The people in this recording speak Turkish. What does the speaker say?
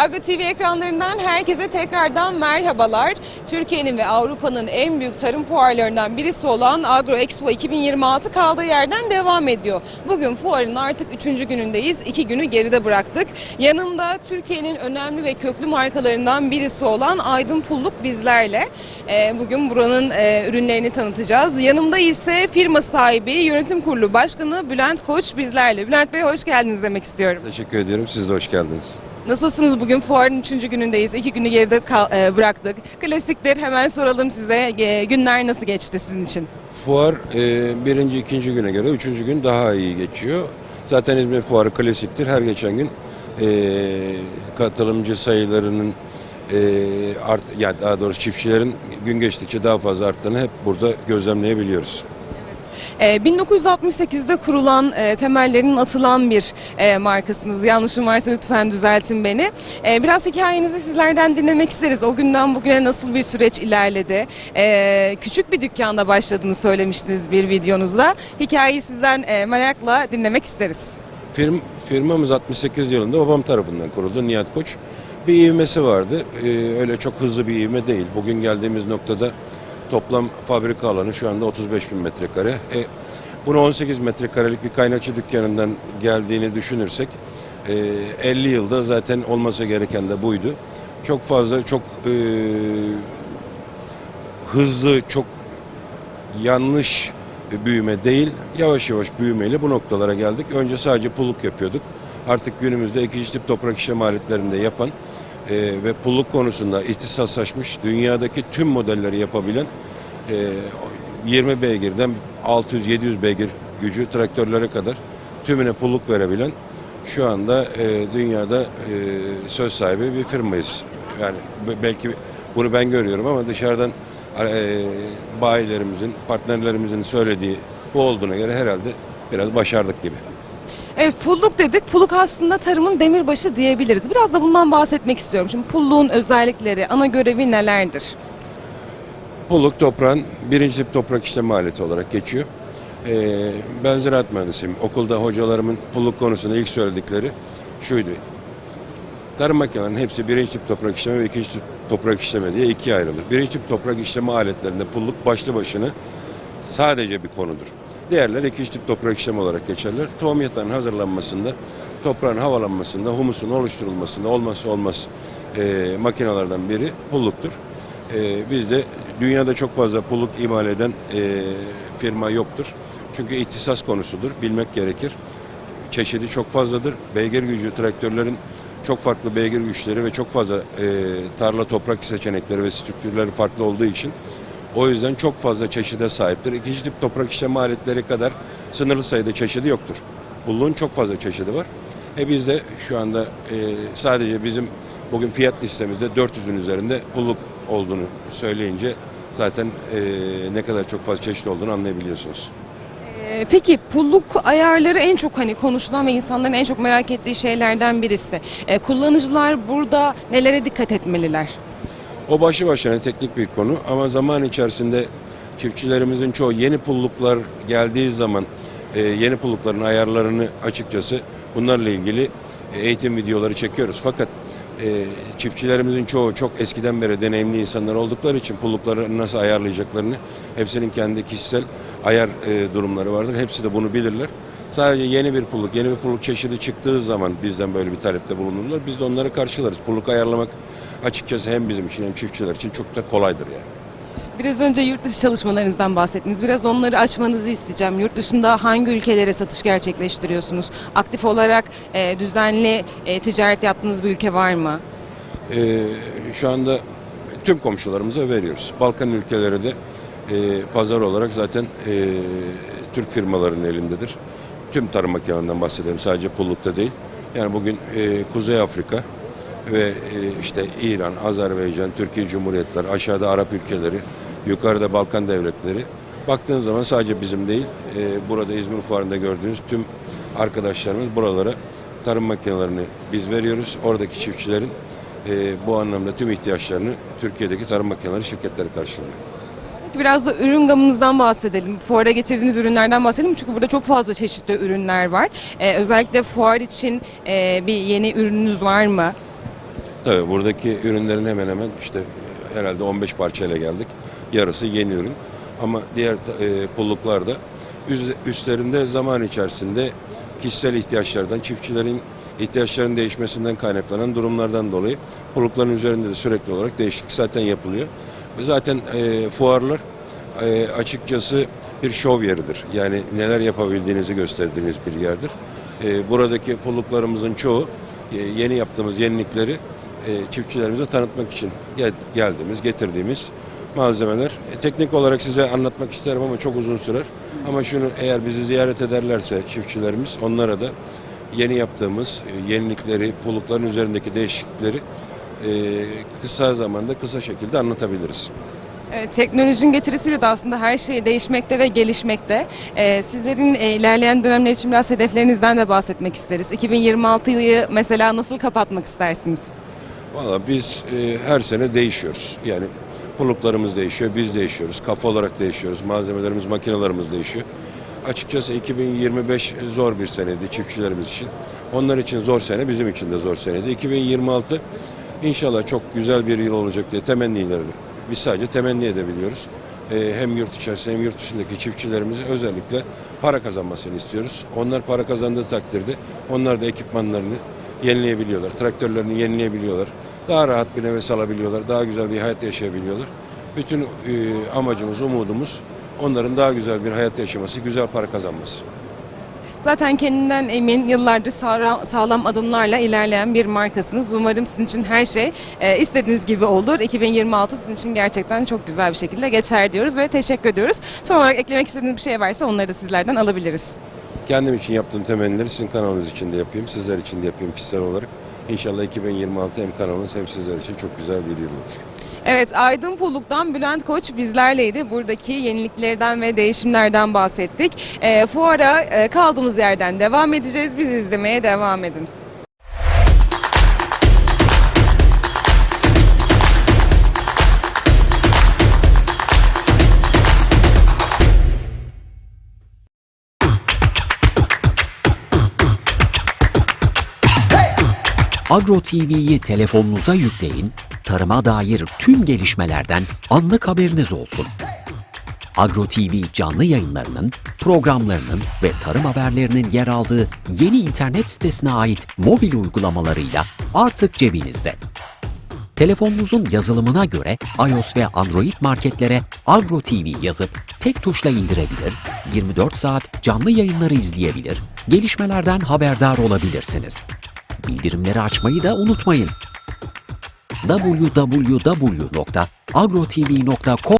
Agro TV ekranlarından herkese tekrardan merhabalar. Türkiye'nin ve Avrupa'nın en büyük tarım fuarlarından birisi olan Agro Expo 2026 kaldığı yerden devam ediyor. Bugün fuarın artık 3. günündeyiz. 2 günü geride bıraktık. Yanımda Türkiye'nin önemli ve köklü markalarından birisi olan Aydın Pulluk bizlerle. Ee, Bugün buranın e, ürünlerini tanıtacağız. Yanımda ise firma sahibi, yönetim kurulu başkanı Bülent Koç bizlerle. Bülent Bey hoş geldiniz demek istiyorum. Teşekkür ediyorum. Siz de hoş geldiniz. Nasılsınız bugün? Fuarın üçüncü günündeyiz. İki günü geride e, bıraktık. Klasiktir. Hemen soralım size. Günler nasıl geçti sizin için? Fuar e, birinci, ikinci güne göre üçüncü gün daha iyi geçiyor. Zaten İzmir Fuarı klasiktir. Her geçen gün e, katılımcı sayılarının art, yani daha doğrusu çiftçilerin gün geçtikçe daha fazla arttığını hep burada gözlemleyebiliyoruz. E, 1968'de kurulan, e, temellerinin atılan bir e, markasınız. Yanlışım varsa lütfen düzeltin beni. E, biraz hikayenizi sizlerden dinlemek isteriz. O günden bugüne nasıl bir süreç ilerledi? E, küçük bir dükkanda başladığını söylemiştiniz bir videonuzda. Hikayeyi sizden e, merakla dinlemek isteriz. Firm, firmamız 68 yılında babam tarafından kuruldu Nihat Koç. Bir ivmesi vardı. Ee, öyle çok hızlı bir ivme değil. Bugün geldiğimiz noktada toplam fabrika alanı şu anda 35 bin metrekare. E, bunu 18 metrekarelik bir kaynakçı dükkanından geldiğini düşünürsek e, 50 yılda zaten olması gereken de buydu. Çok fazla, çok e, hızlı, çok yanlış büyüme değil, yavaş yavaş büyümeyle bu noktalara geldik. Önce sadece pulluk yapıyorduk. Artık günümüzde ikinci tip toprak işlem aletlerinde yapan e, ve pulluk konusunda ihtisaslaşmış, dünyadaki tüm modelleri yapabilen e, 20 beygirden 600-700 beygir gücü traktörlere kadar tümüne pulluk verebilen şu anda e, dünyada e, söz sahibi bir firmayız. Yani be- belki bunu ben görüyorum ama dışarıdan e, bayilerimizin, partnerlerimizin söylediği bu olduğuna göre herhalde biraz başardık gibi. Evet pulluk dedik. Pulluk aslında tarımın demirbaşı diyebiliriz. Biraz da bundan bahsetmek istiyorum. Şimdi pulluğun özellikleri, ana görevi nelerdir? Pulluk toprağın birinci tip toprak işleme aleti olarak geçiyor. Ee, ben ziraat mühendisiyim. Okulda hocalarımın pulluk konusunda ilk söyledikleri şuydu. Tarım makinelerinin hepsi birinci tip toprak işleme ve ikinci tip toprak işleme diye ikiye ayrılır. Birinci tip toprak işleme aletlerinde pulluk başlı başına sadece bir konudur. Diğerleri ikinci tip toprak işleme olarak geçerler. Tohum yatağının hazırlanmasında, toprağın havalanmasında, humusun oluşturulmasında olmazsa olmaz e, makinelerden biri pulluktur. E, bizde dünyada çok fazla pulluk imal eden e, firma yoktur. Çünkü ihtisas konusudur, bilmek gerekir. Çeşidi çok fazladır. Beygir gücü traktörlerin çok farklı beygir güçleri ve çok fazla e, tarla toprak seçenekleri ve strüktürleri farklı olduğu için o yüzden çok fazla çeşide sahiptir. İkinci tip toprak işleme aletleri kadar sınırlı sayıda çeşidi yoktur. Pulluğun çok fazla çeşidi var. E biz de şu anda e, sadece bizim bugün fiyat listemizde 400'ün üzerinde pulluk olduğunu söyleyince zaten e, ne kadar çok fazla çeşit olduğunu anlayabiliyorsunuz. Ee, Peki pulluk ayarları en çok hani konuşulan ve insanların en çok merak ettiği şeylerden birisi. Ee, kullanıcılar burada nelere dikkat etmeliler? O başlı başına teknik bir konu ama zaman içerisinde çiftçilerimizin çoğu yeni pulluklar geldiği zaman e, yeni pullukların ayarlarını açıkçası bunlarla ilgili e, eğitim videoları çekiyoruz. Fakat e, çiftçilerimizin çoğu çok eskiden beri deneyimli insanlar oldukları için pullukları nasıl ayarlayacaklarını hepsinin kendi kişisel ayar e, durumları vardır. Hepsi de bunu bilirler. Sadece yeni bir pulluk, yeni bir pulluk çeşidi çıktığı zaman bizden böyle bir talepte bulunurlar. Biz de onları karşılarız. Pulluk ayarlamak açıkçası hem bizim için hem çiftçiler için çok da kolaydır yani. Biraz önce yurt dışı çalışmalarınızdan bahsettiniz. Biraz onları açmanızı isteyeceğim. Yurt dışında hangi ülkelere satış gerçekleştiriyorsunuz? Aktif olarak e, düzenli e, ticaret yaptığınız bir ülke var mı? Ee, şu anda tüm komşularımıza veriyoruz. Balkan ülkeleri de e, pazar olarak zaten e, Türk firmalarının elindedir. Tüm tarım makinelerinden bahsedelim sadece pullukta değil. Yani bugün e, Kuzey Afrika ve e, işte İran, Azerbaycan, Türkiye Cumhuriyetleri, aşağıda Arap ülkeleri, yukarıda Balkan devletleri. Baktığın zaman sadece bizim değil, e, burada İzmir Fuarı'nda gördüğünüz tüm arkadaşlarımız buralara tarım makinelerini biz veriyoruz. Oradaki çiftçilerin e, bu anlamda tüm ihtiyaçlarını Türkiye'deki tarım makineleri şirketleri karşılıyor. Biraz da ürün gamınızdan bahsedelim. Fuara getirdiğiniz ürünlerden bahsedelim. Çünkü burada çok fazla çeşitli ürünler var. E, özellikle fuar için e, bir yeni ürününüz var mı? Tabii buradaki ürünlerin hemen hemen işte herhalde 15 parçayla geldik. Yarısı yeni ürün. Ama diğer e, pulluklarda üz- üstlerinde zaman içerisinde kişisel ihtiyaçlardan, çiftçilerin ihtiyaçlarının değişmesinden kaynaklanan durumlardan dolayı pullukların üzerinde de sürekli olarak değişiklik zaten yapılıyor. Zaten e, fuarlar e, açıkçası bir şov yeridir. Yani neler yapabildiğinizi gösterdiğiniz bir yerdir. E, buradaki pulluklarımızın çoğu e, yeni yaptığımız yenilikleri e, çiftçilerimize tanıtmak için gel- geldiğimiz, getirdiğimiz malzemeler. E, teknik olarak size anlatmak isterim ama çok uzun sürer. Ama şunu eğer bizi ziyaret ederlerse çiftçilerimiz onlara da yeni yaptığımız e, yenilikleri, pullukların üzerindeki değişiklikleri e, kısa zamanda kısa şekilde anlatabiliriz. Evet, teknolojinin getirisiyle de aslında her şey değişmekte ve gelişmekte. Ee, sizlerin e, ilerleyen dönemler için biraz hedeflerinizden de bahsetmek isteriz. 2026'yı mesela nasıl kapatmak istersiniz? Valla biz e, her sene değişiyoruz. Yani pulluklarımız değişiyor, biz değişiyoruz. Kafa olarak değişiyoruz. Malzemelerimiz, makinelerimiz değişiyor. Açıkçası 2025 zor bir seneydi çiftçilerimiz için. Onlar için zor sene, bizim için de zor seneydi. 2026 inşallah çok güzel bir yıl olacak diye temennileri biz sadece temenni edebiliyoruz. E, hem yurt içerisinde hem yurt dışındaki çiftçilerimizin özellikle para kazanmasını istiyoruz. Onlar para kazandığı takdirde onlar da ekipmanlarını yenileyebiliyorlar. Traktörlerini yenileyebiliyorlar. Daha rahat bir nefes alabiliyorlar. Daha güzel bir hayat yaşayabiliyorlar. Bütün e, amacımız, umudumuz onların daha güzel bir hayat yaşaması, güzel para kazanması. Zaten kendinden emin, yıllardır sağlam adımlarla ilerleyen bir markasınız. Umarım sizin için her şey e, istediğiniz gibi olur. 2026 sizin için gerçekten çok güzel bir şekilde geçer diyoruz ve teşekkür ediyoruz. Son olarak eklemek istediğiniz bir şey varsa onları da sizlerden alabiliriz. Kendim için yaptığım temennileri sizin kanalınız için de yapayım, sizler için de yapayım kişisel olarak. İnşallah 2026 hem kanalınız hem sizler için çok güzel bir yıl olur. Evet, Aydın Pulluk'tan Bülent Koç bizlerleydi. Buradaki yeniliklerden ve değişimlerden bahsettik. E, fuara e, kaldığımız yerden devam edeceğiz. Bizi izlemeye devam edin. Agro TV'yi telefonunuza yükleyin, tarıma dair tüm gelişmelerden anlık haberiniz olsun. Agro TV canlı yayınlarının, programlarının ve tarım haberlerinin yer aldığı yeni internet sitesine ait mobil uygulamalarıyla artık cebinizde. Telefonunuzun yazılımına göre iOS ve Android marketlere Agro TV yazıp tek tuşla indirebilir, 24 saat canlı yayınları izleyebilir, gelişmelerden haberdar olabilirsiniz. Bildirimleri açmayı da unutmayın. www.agrotv.com